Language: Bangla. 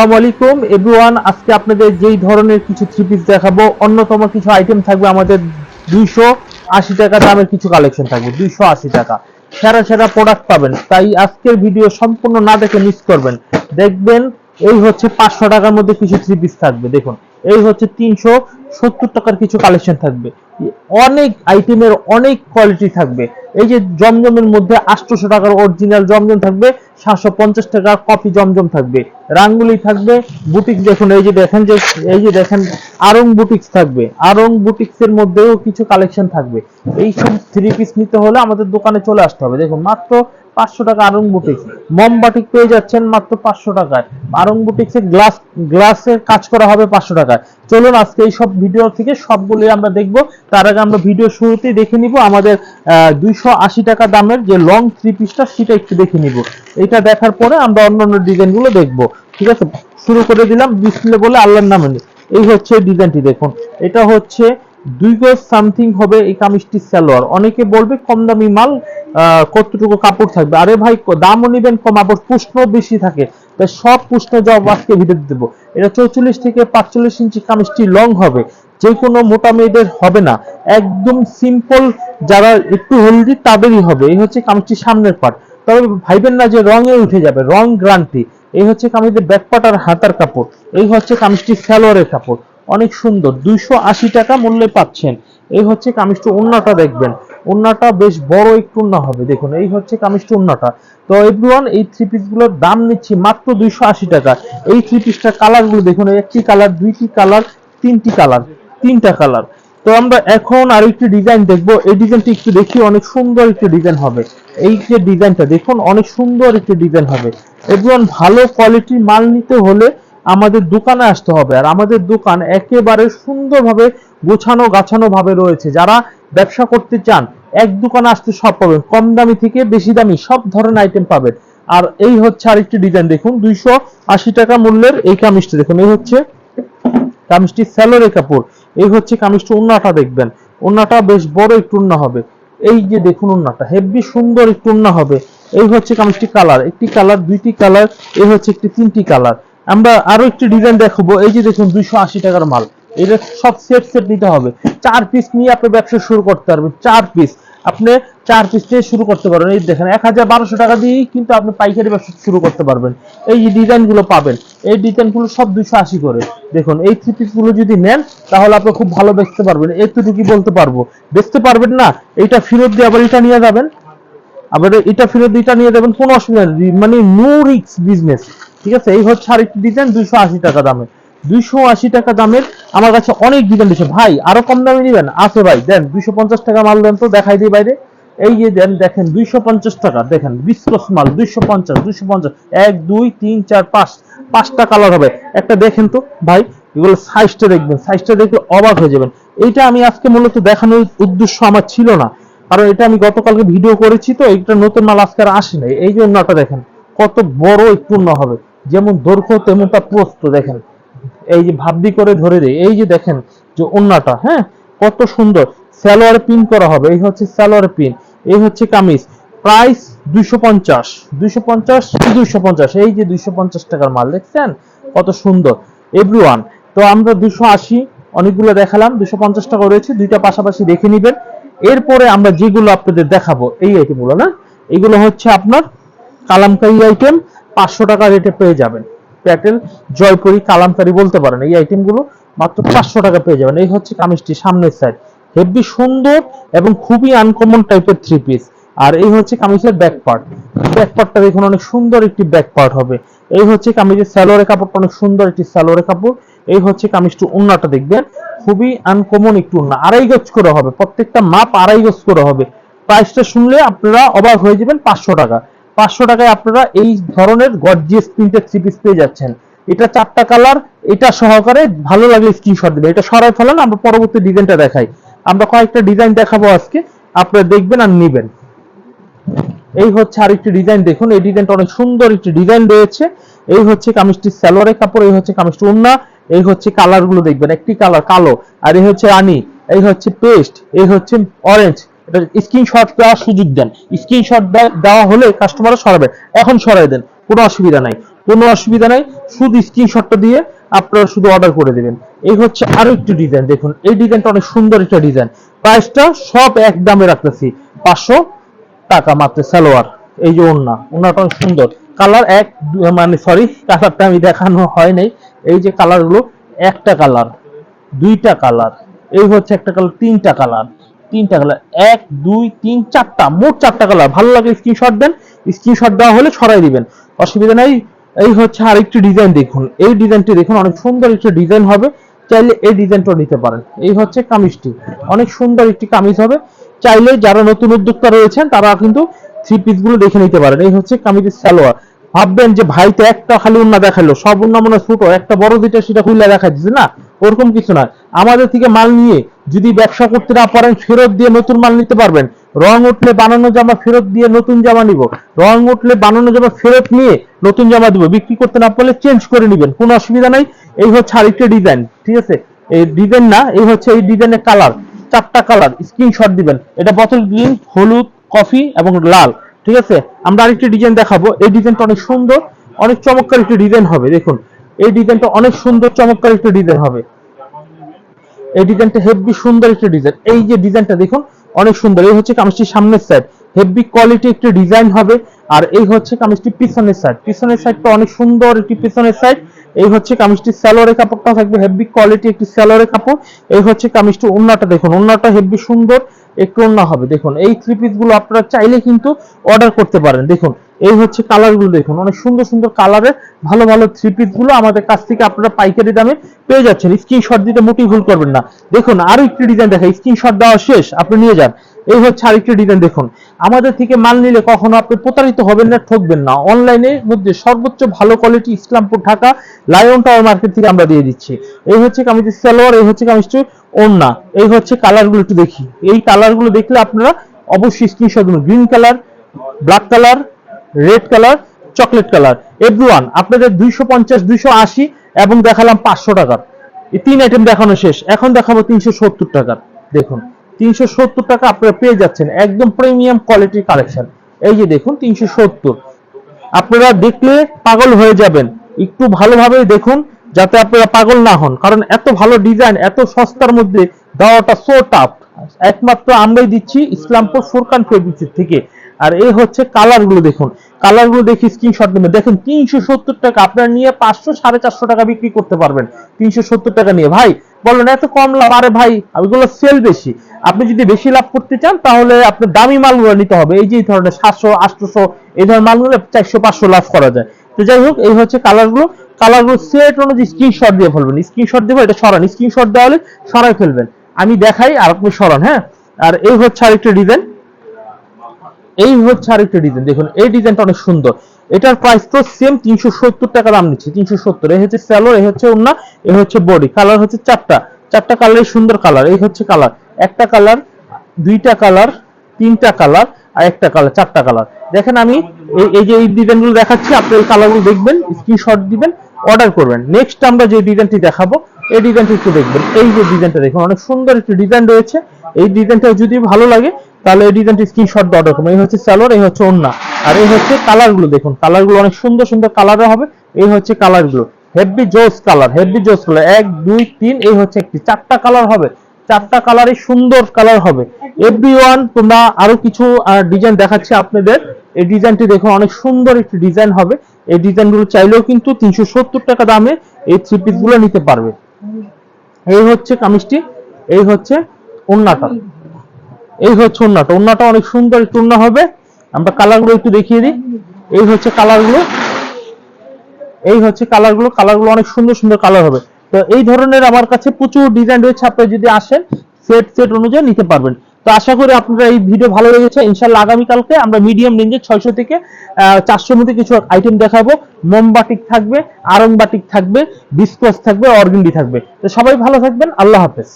আসসালামু এভরিওয়ান, আজকে আপনাদের যেই ধরনের কিছু থ্রি পিস দেখাবো, অন্যতম কিছু আইটেম থাকবে আমাদের দুইশো আশি টাকা দামের কিছু কালেকশন থাকবে, দুইশো আশি টাকা। সেরা সেরা প্রোডাক্ট পাবেন। তাই আজকের ভিডিও সম্পূর্ণ না দেখে মিস করবেন। দেখবেন, এই হচ্ছে পাঁচশো টাকার মধ্যে কিছু থ্রি পিস থাকবে। দেখুন, এই হচ্ছে তিনশো সত্তর টাকার কিছু কালেকশন থাকবে। অনেক আইটেমের অনেক কোয়ালিটি থাকবে। এই যে জমজমের মধ্যে আটশোশো টাকার অরিজিনাল জমজম থাকবে, সাতশো পঞ্চাশ টাকার কপি জমজম থাকবে। রাঙ্গুলি থাকবে বুটিক দেখুন, এই যে দেখেন যে, এই যে দেখেন আরং বুটিক্স থাকবে। আরং বুটিক্স এর মধ্যেও কিছু কালেকশন থাকবে। এই সব থ্রি পিস নিতে হলে আমাদের দোকানে চলে আসতে হবে। দেখুন, মাত্র পাঁচশো টাকা আরং বুটিক্স মম বাটিক পেয়ে যাচ্ছেন মাত্র পাঁচশো টাকায়। আরং বুটিক্স গ্লাস গ্লাসের কাজ করা হবে পাঁচশো টাকায়। চলুন আজকে এই সব ভিডিও থেকে সবগুলি আমরা দেখব। তার আগে আমরা ভিডিও শুরুতেই দেখে নিব আমাদের দুইশো আশি টাকা দামের যে লং থ্রি পিসটা সেটা একটু দেখে নিব। এটা দেখার পরে আমরা অন্য অন্য ডিজাইনগুলো দেখব। ঠিক আছে? শুরু করে দিলাম। ডিসপ্লে বলে আল্লাহর নামে এই হচ্ছে ডিজাইনটি দেখুন। এটা হচ্ছে দুই গজ সামথিং হবে এই কামিজটি সালোয়ার। অনেকে বলবে কম দামি মাল কতটুকু কাপড় থাকবে। আরে ভাই দামও নিবেন কম, আবার পুষ্ণ বেশি থাকে। তাই সব পুষ্ণ জব আজকে ভিডিও দেবো। এটা চৌচল্লিশ থেকে পাঁচচল্লিশ ইঞ্চি কামিজটি লং হবে। যে কোনো মোটা মেয়েদের হবে না। একদম সিম্পল যারা একটু হেলদি, তাদেরই হবে। এই হচ্ছে কামিজটি সামনের পার্ট তবে ভাইবেন না যে রঙে উঠে যাবে। রং গ্রান্টি এই হচ্ছে কামিজের ব্যাকপার্ট আর হাতার কাপড়। এই হচ্ছে কামিজটি সালোয়ারের কাপড়। অনেক সুন্দর। দুইশো আশি টাকা মূল্যে পাচ্ছেন। এই হচ্ছে কামিজটি উন্নাটা দেখবেন। উন্নাটা বেশ বড় একটু উন্না হবে, দেখুন। এই হচ্ছে কামিজটি উন্নাটা। তো এভরিওয়ান এই থ্রি পিসগুলোর দাম নিচ্ছি মাত্র দুইশো আশি টাকা। এই থ্রি পিসটার কালারগুলো দেখুন একটি কালার দুইটি কালার তিনটি কালার তিনটা কালার তো আমরা এখন আর একটি ডিজাইন দেখব। এই ডিজাইনটি একটু দেখি, অনেক সুন্দর একটি ডিজাইন হবে। এই যে ডিজাইনটা দেখুন, অনেক সুন্দর একটি ডিজাইন হবে। এভরিওয়ান ভালো কোয়ালিটির মাল নিতে হলে আমাদের দোকানে আসতে হবে। আর আমাদের দোকান একেবারে সুন্দরভাবে গোছানো গাছানো ভাবে রয়েছে। যারা ব্যবসা করতে চান, এক দোকানে আসতে সব পাবেন। কম দামি থেকে বেশি দামি সব ধরনের আইটেম পাবেন। আর এই হচ্ছে আরেকটি ডিজাইন দেখুন। দুইশো আশি টাকা মূল্যের এই কামিজটি দেখুন। এই হচ্ছে কামিজটি স্যালোরে কাপড়। এই হচ্ছে কামিজটি উন্নাটা দেখবেন। উন্নাটা বেশ বড় একটু উন্না হবে। এই যে দেখুন উন্নাটা হেভি সুন্দর একটু উন্না হবে। এই হচ্ছে কামিজটি কালার। একটি কালার, দুইটি কালার, এই হচ্ছে একটি তিনটি কালার। আমরা আরও একটি ডিজাইন দেখাবো। এই যে দেখুন, দুইশো আশি টাকার মাল। এটা সব সেট সেট নিতে হবে। চার পিস নিয়ে আপনি ব্যবসা শুরু করতে পারবেন। চার পিস আপনি চার পিস দিয়ে শুরু করতে পারবেন। এই দেখেন, এক হাজার বারোশো টাকা দিয়েই কিন্তু আপনি পাইকারি ব্যবসা শুরু করতে পারবেন। এই যে ডিজাইনগুলো পাবেন, এই ডিজাইনগুলো সব দুইশো আশি করে। দেখুন, এই থ্রি পিসগুলো যদি নেন, তাহলে আপনি খুব ভালো বেচতে পারবেন। এতটুকু বলতে পারব। বেচতে পারবেন না, এটা ফেরত দিয়ে আবার এটা নিয়ে যাবেন। আবার এটা ফেরত এটা নিয়ে যাবেন, কোনো অসুবিধা নেই। মানে নো রিক্স বিজনেস ঠিক আছে, এই হচ্ছে আরেকটি ডিজাইন দুইশো আশি টাকা দামের। দুইশো আশি টাকা দামের, আমার কাছে অনেক ডিজাইন দিচ্ছে ভাই, আরও কম দামে নিবেন? আছে ভাই, দেন, দুইশো পঞ্চাশ টাকা মাল দেন তো, দেখাই দিই বাইরে। এই যে দেন, দেখেন, দুইশো পঞ্চাশ টাকা, দেখেন, বিস্কস মাল, দুইশো পঞ্চাশ দুইশো পঞ্চাশ, এক, দুই, তিন, চার, পাঁচ, পাঁচটা কালার হবে। একটা দেখেন তো, ভাই, এগুলো সাইজটা দেখবেন সাইজটা দেখলে অবাক হয়ে যাবেন। এইটা আমি আজকে মূলত দেখানোর উদ্দেশ্য আমার ছিল না। কারণ এটা আমি গতকালকে ভিডিও করেছি তো এটা নতুন মাল আজকে আর আসে নাই। এই যে অন্যটা দেখেন। কত বড় অন্য হবে। যেমন দৈর্ঘ্য, তেমনটা প্রস্ত দেখেন। এই যে ভাবদি করে ধরে দেয় এই যে দেখেন যে ওন্নাটা হ্যাঁ? কত সুন্দর। সালোয়ার পিন করা হবে, এই হচ্ছে সালোয়ার পিন এই হচ্ছে কামিজ। প্রাইস দুইশো পঞ্চাশ দুইশো পঞ্চাশ দুইশো পঞ্চাশ? এই যে দুইশো পঞ্চাশ টাকার মাল, দেখছেন? কত সুন্দর। এভরিওয়ান, তো আমরা দুশো আশি, অনেকগুলো দেখালাম দুশো পঞ্চাশ টাকা রয়েছে, দুইটা পাশাপাশি দেখে নিবেন। এরপরে আমরা যেগুলো আপনাদের দেখাবো, এই আইটেমগুলো না? এগুলো হচ্ছে আপনার কালামকারি আইটেম পাঁচশো টাকা রেটে পেয়ে যাবেন। প্যাটেল জয়পুরি কালামকারি বলতে পারেন, এই আইটেমগুলো মাত্র পাঁচশো টাকা পেয়ে যাবেন। এই হচ্ছে কামিজটি সামনের সাইড হেভি সুন্দর এবং খুবই আনকমন টাইপের থ্রি পিস আর এই হচ্ছে কামিজের ব্যাক পার্ট ব্যাক পার্টটা দেখুন, অনেক সুন্দর একটি ব্যাক পার্ট হবে। এই হচ্ছে কামিজের স্যালোয়ারের কাপড়টা, অনেক সুন্দর একটি স্যালোয়ারের কাপড়। এই হচ্ছে কামিজটি উন্নাটা দেখবেন। খুবই আনকমন একটু উন্না। আড়াই গজ করে হবে, প্রত্যেকটা মাপ আড়াই গজ করে হবে। প্রাইসটা শুনলে আপনারা অবাক হয়ে যাবেন, পাঁচশো টাকা। পাঁচশো টাকায় আপনারা এই ধরনের গর্জিয়াস প্রিন্টের থ্রি পিস পেয়ে যাচ্ছেন। এটা চারটা কালার এটা সহকারে ভালো লাগলে স্ক্রিনশট দিবেন। এটা সরাই ফেলান, আমরা পরবর্তী ডিজাইনটা দেখাই। আমরা কয়েকটা ডিজাইন দেখাবো আজকে, আপনারা দেখবেন আর নিবেন। এই হচ্ছে আরেকটি ডিজাইন দেখুন, এই ডিজাইনটা অনেক সুন্দর একটি ডিজাইন রয়েছে। এই হচ্ছে কামিজটি সালোয়ারের কাপড়, এই হচ্ছে কামিজটি উন্না এই হচ্ছে কালারগুলো দেখবেন, একটি কালার কালো, আর এই হচ্ছে রানী, এই হচ্ছে পেস্ট এই হচ্ছে অরেঞ্জ এটা স্ক্রিনশট দেওয়ার সুযোগ দেন। স্ক্রিনশট দেওয়া হলে কাস্টমারও সরাবে। এখন সরাই দেন, কোনো অসুবিধা নাই। কোনো অসুবিধা নাই, শুধু স্ক্রিনশটটা দিয়ে আপনারা শুধু অর্ডার করে দেবেন। এই হচ্ছে আরও একটি ডিজাইন দেখুন। এই ডিজাইনটা অনেক সুন্দর একটা ডিজাইন প্রাইসটা সব এক দামে রাখতেছি। পাঁচশো টাকা মাত্র, সালোয়ার। এই যে ওন্না ওন্নাটা অনেক সুন্দর। কালার এক মানে সরি কালারটা আমি দেখানো হয় নাই। এই যে কালারগুলো, একটা কালার দুইটা কালার এই হচ্ছে একটা কালার তিনটা কালার তিনটা কালার এক, দুই, তিন, চারটা, মোট চারটা কালার ভালো লাগে স্ক্রিনশট দেন স্ক্রিনশট দেওয়া হলে ছড়াই দিবেন। অসুবিধা নাই, এই হচ্ছে আরেকটি ডিজাইন দেখুন। এই ডিজাইনটি দেখুন, অনেক সুন্দর একটি ডিজাইন হবে। চাইলে এই ডিজাইনটা নিতে পারেন। এই হচ্ছে কামিজটি। অনেক সুন্দর একটি কামিজ হবে। চাইলে যারা নতুন উদ্যোক্তা রয়েছেন, তারা কিন্তু থ্রি পিসগুলো দেখে নিতে পারেন। এই হচ্ছে কামিজের সালোয়ার। ভাববেন যে, ভাই, তো একটা খালি উন্না দেখাল। সব উন্না মনে ছোট, একটা বড় যেটা সেটা খুলে দেখা দিচ্ছে না, ওরকম কিছু না। আমাদের থেকে মাল নিয়ে যদি ব্যবসা করতে না পারেন, ফেরত দিয়ে নতুন মাল নিতে পারবেন। রং উঠলে বানানো জামা ফেরত দিয়ে নতুন জামা নিব। রং উঠলে বানানো জামা ফেরত নিয়ে নতুন জামা দিব। বিক্রি করতে না পারলে চেঞ্জ করে নেবেন। কোনো অসুবিধা নাই। এই হচ্ছে আরেকটা ডিজাইন, ঠিক আছে? এই ডিজাইন না, এই হচ্ছে এই ডিজাইনের কালার। চারটা কালার, স্ক্রিনশট দিবেন। এটা বোতল গ্রিন, হলুদ, কফি এবং লাল, ঠিক আছে? আমরা আরেকটি ডিজাইন দেখাবো। এই ডিজাইনটা অনেক সুন্দর, অনেক চমৎকার একটি ডিজাইন হবে। দেখুন, এই ডিজাইনটা অনেক সুন্দর, চমৎকার একটি ডিজাইন হবে। এই ডিজাইনটা হেভি সুন্দর একটা ডিজাইন এই যে ডিজাইনটা দেখুন, অনেক সুন্দর। এই হচ্ছে কামিজটির সামনের সাইড হেভি কোয়ালিটি একটি ডিজাইন হবে। আর এই হচ্ছে কামিজটির পিছনের সাইড পিছনের সাইডটা অনেক সুন্দর একটি পিছনের সাইড এই হচ্ছে কামিজটি স্যালোয়ারের কাপড়টা থাকবে হেভি কোয়ালিটি একটি স্যালোয়ারের কাপড় এই হচ্ছে কামিজটি ওন্নাটা দেখুন ওন্নাটা হেভি সুন্দর, একটু ওন্না হবে, দেখুন। এই থ্রি পিসগুলো আপনারা চাইলে কিন্তু অর্ডার করতে পারেন। দেখুন, এই হচ্ছে কালারগুলো দেখুন, অনেক সুন্দর সুন্দর কালারের ভালো ভালো থ্রি পিসগুলো আমাদের কাছ থেকে আপনারা পাইকারি দামে পেয়ে যাচ্ছেন। স্ক্রিনশট দিতে মোটেই ভুল করবেন না। দেখুন আরও একটি ডিজাইন দেখা স্ক্রিনশট দেওয়া শেষ, আপনি নিয়ে যান। এই হচ্ছে আরেকটি ডিজাইন দেখুন। আমাদের থেকে মাল নিলে কখনো আপনি প্রতারিত হবেন না, ঠকবেন না। অনলাইনের মধ্যে সর্বোচ্চ ভালো quality Islampur Dhaka lion tower market থেকে আমরা দিয়ে দিচ্ছি। এই হচ্ছে কামিজের সালোয়ার, এই হচ্ছে কামিজটি ওন্না এই হচ্ছে কালারগুলো একটু দেখি। এই কালারগুলো দেখলে আপনারা অবশ্যই screenshot green colour black colour red colour chocolate colour everyone আপনাদের দুইশো পঞ্চাশ, দুইশো আশি এবং দেখালাম পাঁচশো টাকার। এই তিন আইটেম দেখানো শেষ। এখন দেখাবো তিনশো সত্তর টাকার। দেখুন। তিনশো সত্তর টাকা আপনারা পেয়ে যাচ্ছেন। একদম প্রিমিয়াম কোয়ালিটির কালেকশন এই যে দেখুন, তিনশো সত্তর। আপনারা দেখলে পাগল হয়ে যাবেন। একটু ভালোভাবে দেখুন, যাতে আপনারা পাগল না হন। কারণ এত ভালো ডিজাইন এত সস্তার মধ্যে দেওয়াটা সো টাফ একমাত্র আমরাই দিচ্ছি ইসলামপুর ফুরকান ফেব্রিক্স থেকে। আর এই হচ্ছে কালারগুলো দেখুন। কালারগুলো দেখি স্ক্রিনশট নেবেন। দেখেন, তিনশো সত্তর টাকা আপনারা নিয়ে পাঁচশো সাড়ে চারশো টাকা বিক্রি করতে পারবেন। তিনশো সত্তর টাকা নিয়ে। ভাই বলেন, এত কম লাভ, আরে ভাই ওইগুলো সেল বেশি। আপনি যদি বেশি লাভ করতে চান, তাহলে আপনার দামি মালগুলো নিতে হবে। এই যে এই ধরনের সাতশো আটশোশো এই ধরনের মালগুলো চারশো, পাঁচশো লাভ করা যায়। তো যাই হোক, এই হচ্ছে কালারগুলো কালারগুলো সেট অনুযায়ী স্ক্রিনশট দিয়ে ফেলবেন। স্ক্রিনশট দেবো এটা সরান। স্ক্রিনশট দেওয়া হলে সরাই ফেলবেন। আমি দেখাই আর আপনি সরান হ্যাঁ? আর এই হচ্ছে আরেকটা ডিজাইন এই হচ্ছে আরেকটা ডিজাইন দেখুন, এই ডিজাইনটা অনেক সুন্দর। এটার প্রাইস তো সেম তিনশো সত্তর টাকা দাম নিচ্ছে, তিনশো সত্তর। এই হচ্ছে স্যালোর এই হচ্ছে ওন্না এই হচ্ছে বডি কালার হচ্ছে চারটা। চারটা কালার সুন্দর কালার এই হচ্ছে কালার একটা কালার দুইটা কালার তিনটা কালার আর একটা কালার চারটা কালার দেখেন আমি এই- যে এই ডিজাইনগুলো দেখাচ্ছি, আপনি এই কালারগুলো দেখবেন স্ক্রিনশট দিবেন অর্ডার করবেন। নেক্সট আমরা যে ডিজাইনটি দেখাবো, এই ডিজাইনটি একটু দেখবেন। এই যে ডিজাইনটা দেখুন, অনেক সুন্দর একটি ডিজাইন রয়েছে। এই ডিজাইনটা যদি ভালো লাগে, তাহলে এই ডিজাইনটি স্ক্রিনশট দিয়ে অর্ডার করবেন এই হচ্ছে সালোয়ার এই হচ্ছে ওন্না আর এই হচ্ছে কালারগুলো দেখুন কালারগুলো অনেক সুন্দর সুন্দর কালারে হবে। এই হচ্ছে কালারগুলো হেভি জোস কালার হেভি জোস কালার এক, দুই, তিন, এই হচ্ছে একটি। চারটা কালার হবে, চারটা কালারই সুন্দর কালার হবে। এভরি ওয়ান তোমরা আরও কিছু ডিজাইন দেখাচ্ছি আপনাদের। এই ডিজাইনটি দেখুন, অনেক সুন্দর একটি ডিজাইন হবে। এই ডিজাইনগুলো চাইলেও কিন্তু তিনশো সত্তর টাকা দামে এই থ্রি পিসগুলো নিতে পারবে। এই হচ্ছে কামিজটি, এই হচ্ছে ওন্নাটা। এই হচ্ছে ওন্নাটা ওন্নাটা অনেক সুন্দর একটু হবে। আমরা কালারগুলো একটু দেখিয়ে দিই। এই হচ্ছে কালারগুলো। এই হচ্ছে কালারগুলো। কালারগুলো অনেক সুন্দর সুন্দর কালার হবে। তো এই ধরনের আমার কাছে প্রচুর ডিজাইন রয়েছে। আপনি যদি আসেন সেট সেট অনুযায়ী নিতে পারবেন। তো আশা করি আপনারা এই ভিডিও ভালো লেগেছে। ইনশাল্লাহ আগামীকালকে আমরা মিডিয়াম রেঞ্জে ছয়শো থেকে চারশোর মধ্যে কিছু আইটেম দেখাবো। মোমবাটিক থাকবে আরং বাটিক থাকবে বিস্কস থাকবে অর্গেন্ডি থাকবে। তো সবাই ভালো থাকবেন। আল্লাহ হাফেজ।